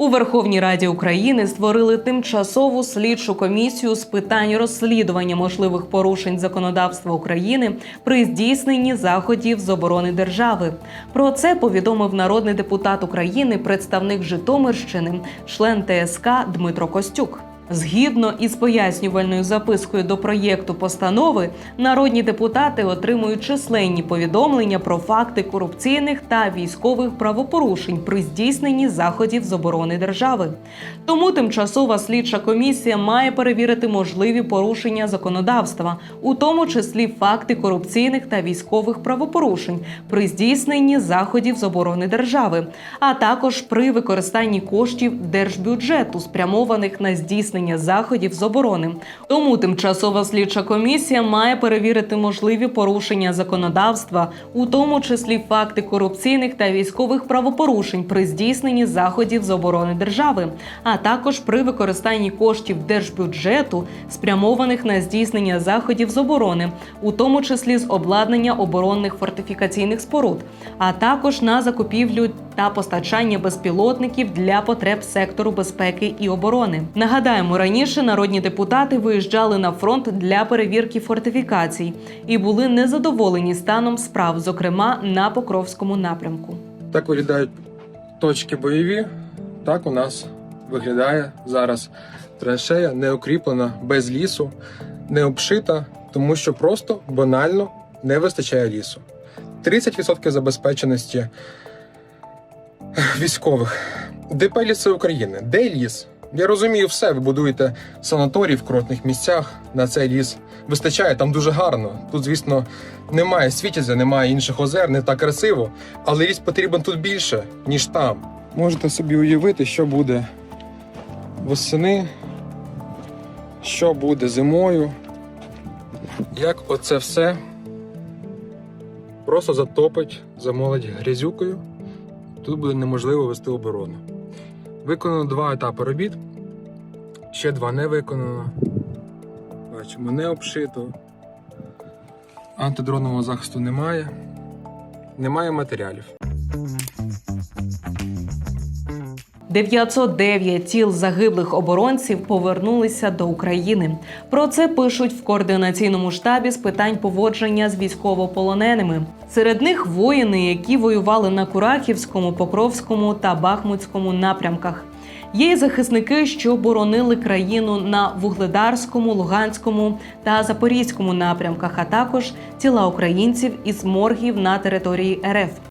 У Верховній Раді України створили тимчасову слідчу комісію з питань розслідування можливих порушень законодавства України при здійсненні заходів з оборони держави. Про це повідомив народний депутат України, представник Житомирщини, член ТСК Дмитро Костюк. Згідно із пояснювальною запискою до проєкту постанови, народні депутати отримують численні повідомлення про факти корупційних та військових правопорушень при здійсненні заходів з оборони держави. Тому тимчасова слідча комісія має перевірити можливі порушення законодавства, у тому числі факти корупційних та військових правопорушень при здійсненні заходів з оборони держави, а також при використанні коштів держбюджету, спрямованих на здійснення заходів з оборони. Тому тимчасова слідча комісія має перевірити можливі порушення законодавства, у тому числі факти корупційних та військових правопорушень при здійсненні заходів з оборони держави, а також при використанні коштів держбюджету, спрямованих на здійснення заходів з оборони, у тому числі з обладнання оборонних фортифікаційних споруд, а також на закупівлю та постачання безпілотників для потреб сектору безпеки і оборони. Нагадаємо, раніше народні депутати виїжджали на фронт для перевірки фортифікацій і були незадоволені станом справ, зокрема на Покровському напрямку. Так виглядають точки бойові. Так у нас виглядає зараз траншея, не укріплена, без лісу, не обшита, тому що просто банально не вистачає лісу. 30% забезпеченості військових. ДП ліси України. Де ліс? Я розумію все. Ви будуєте санаторій в кротних місцях. На цей ліс вистачає там дуже гарно. Тут, звісно, немає світязя, немає інших озер, не так красиво. Але ліс потрібен тут більше, ніж там. Можете собі уявити, що буде восени, що буде зимою. Як оце все просто затопить, замолить грязюкою. Тут буде неможливо вести оборону. Виконано два етапи робіт. Ще два не виконано. Бачимо, не обшито. Антидронового захисту немає. Немає матеріалів. 909 тіл загиблих оборонців повернулися до України. Про це пишуть в координаційному штабі з питань поводження з військовополоненими. Серед них воїни, які воювали на Курахівському, Покровському та Бахмутському напрямках. Є й захисники, що боронили країну на Вугледарському, Луганському та Запорізькому напрямках, а також тіла українців із моргів на території РФ.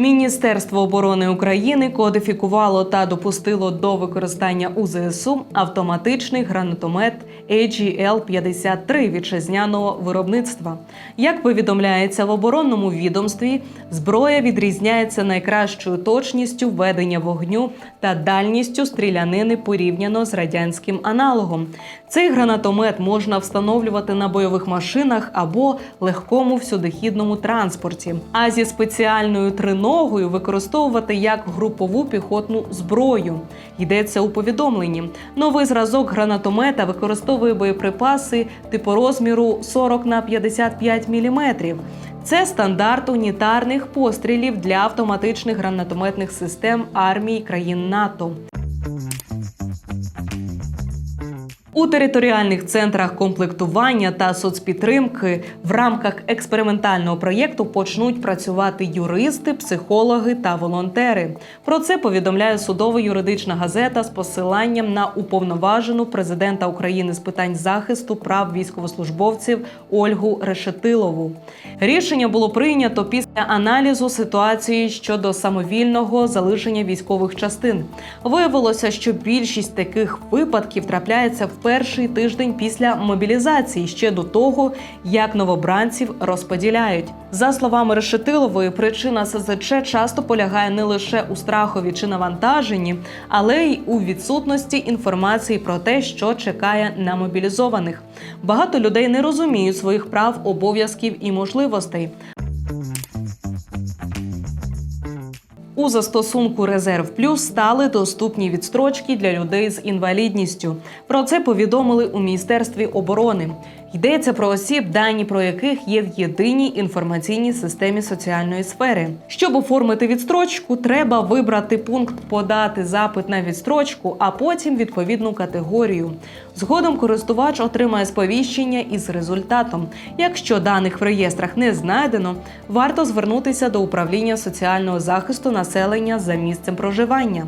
Міністерство оборони України кодифікувало та допустило до використання у ЗСУ автоматичний гранатомет AGL-53 вітчизняного виробництва. Як повідомляється в оборонному відомстві, зброя відрізняється найкращою точністю ведення вогню та дальністю стрілянини порівняно з радянським аналогом. Цей гранатомет можна встановлювати на бойових машинах або легкому всюдихідному транспорті, а зі спеціальною триногою використовувати як групову піхотну зброю. Йдеться у повідомленні. Новий зразок гранатомета використовує боєприпаси типу розміру 40 на 55 мм. Це стандарт унітарних пострілів для автоматичних гранатометних систем армій країн НАТО. У територіальних центрах комплектування та соцпідтримки в рамках експериментального проєкту почнуть працювати юристи, психологи та волонтери. Про це повідомляє судово-юридична газета з посиланням на уповноважену президента України з питань захисту прав військовослужбовців Ольгу Решетилову. Рішення було прийнято після аналізу ситуації щодо самовільного залишення військових частин. Виявилося, що більшість таких випадків трапляється в перший тиждень після мобілізації, ще до того, як новобранців розподіляють. За словами Решетилової, причина СЗЧ часто полягає не лише у страхові чи навантаженні, але й у відсутності інформації про те, що чекає на мобілізованих. Багато людей не розуміють своїх прав, обов'язків і можливостей. У застосунку Резерв Плюс стали доступні відстрочки для людей з інвалідністю. Про це повідомили у міністерстві оборони. Йдеться про осіб, дані про яких є в єдиній інформаційній системі соціальної сфери. Щоб оформити відстрочку, треба вибрати пункт Подати запит на відстрочку, а потім відповідну категорію. Згодом користувач отримає сповіщення із результатом. Якщо даних в реєстрах не знайдено, варто звернутися до управління соціального захисту населення за місцем проживання.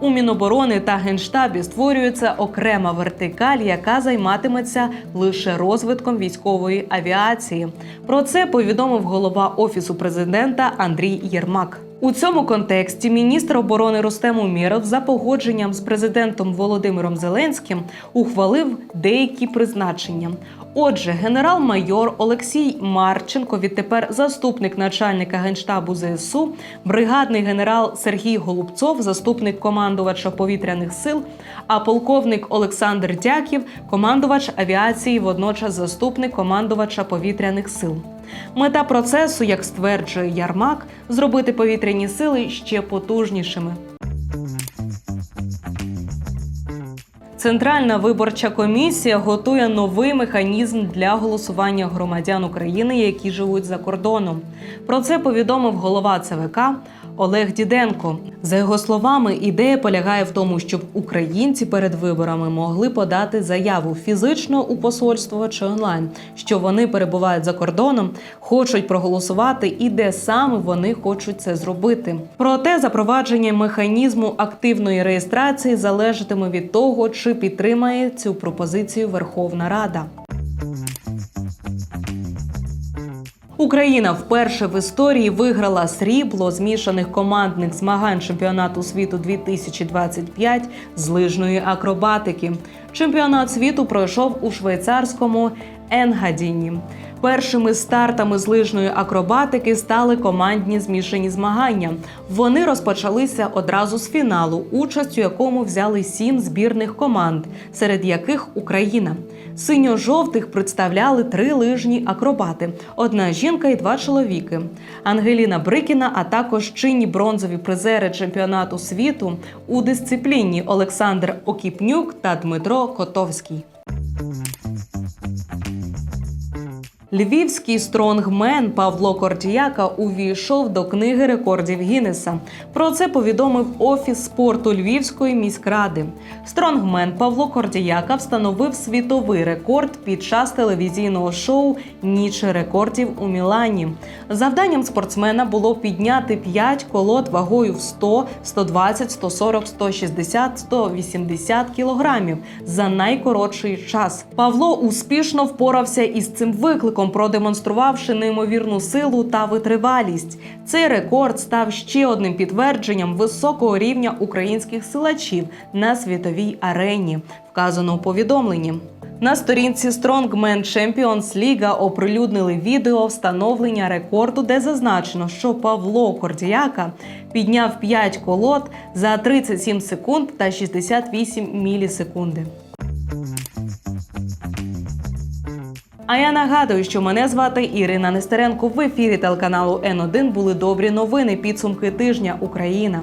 У Міноборони та Генштабі створюється окрема вертикаль, яка займатиметься лише розвитком військової авіації. Про це повідомив голова офісу президента Андрій Єрмак. У цьому контексті міністр оборони Рустем Умєров за погодженням з президентом Володимиром Зеленським ухвалив деякі призначення. Отже, генерал-майор Олексій Марченко, відтепер заступник начальника генштабу ЗСУ, бригадний генерал Сергій Голубцов, заступник командувача повітряних сил, а полковник Олександр Дяків, командувач авіації, водночас заступник командувача повітряних сил. Мета процесу, як стверджує Ярмак, зробити повітряні сили ще потужнішими. Центральна виборча комісія готує новий механізм для голосування громадян України, які живуть за кордоном. Про це повідомив голова ЦВК Олег Діденко. За його словами, ідея полягає в тому, щоб українці перед виборами могли подати заяву фізично у посольство чи онлайн, що вони перебувають за кордоном, хочуть проголосувати і де саме вони хочуть це зробити. Проте запровадження механізму активної реєстрації залежатиме від того, чи підтримає цю пропозицію Верховна Рада. Україна вперше в історії виграла срібло змішаних командних змагань чемпіонату світу 2025 з лижної акробатики. Чемпіонат світу пройшов у швейцарському Енгадіні. Першими стартами з лижної акробатики стали командні змішані змагання. Вони розпочалися одразу з фіналу, участь у якому взяли сім збірних команд, серед яких Україна. Синьо-жовтих представляли три лижні акробати: одна жінка і два чоловіки. Ангеліна Брикіна, а також чинні бронзові призери чемпіонату світу у дисципліні Олександр Окіпнюк та Дмитро Котовський. Львівський стронгмен Павло Кордіяка увійшов до книги рекордів Гіннеса. Про це повідомив офіс спорту Львівської міськради. Стронгмен Павло Кордіяка встановив світовий рекорд під час телевізійного шоу Ніч рекордів у Мілані. Завданням спортсмена було підняти 5 колод вагою в 100, 120, 140, 160, 180 кілограмів за найкоротший час. Павло успішно впорався із цим викликом, продемонструвавши неймовірну силу та витривалість. Цей рекорд став ще одним підтвердженням високого рівня українських силачів на світовій арені, вказано у повідомленні. На сторінці Strongman Champions League оприлюднили відео встановлення рекорду, де зазначено, що Павло Кордіяка підняв 5 колод за 37 секунд та 68 мілісекунди. А я нагадую, що мене звати Ірина Нестеренко. В ефірі телеканалу Н1 були добрі новини. Підсумки тижня Україна.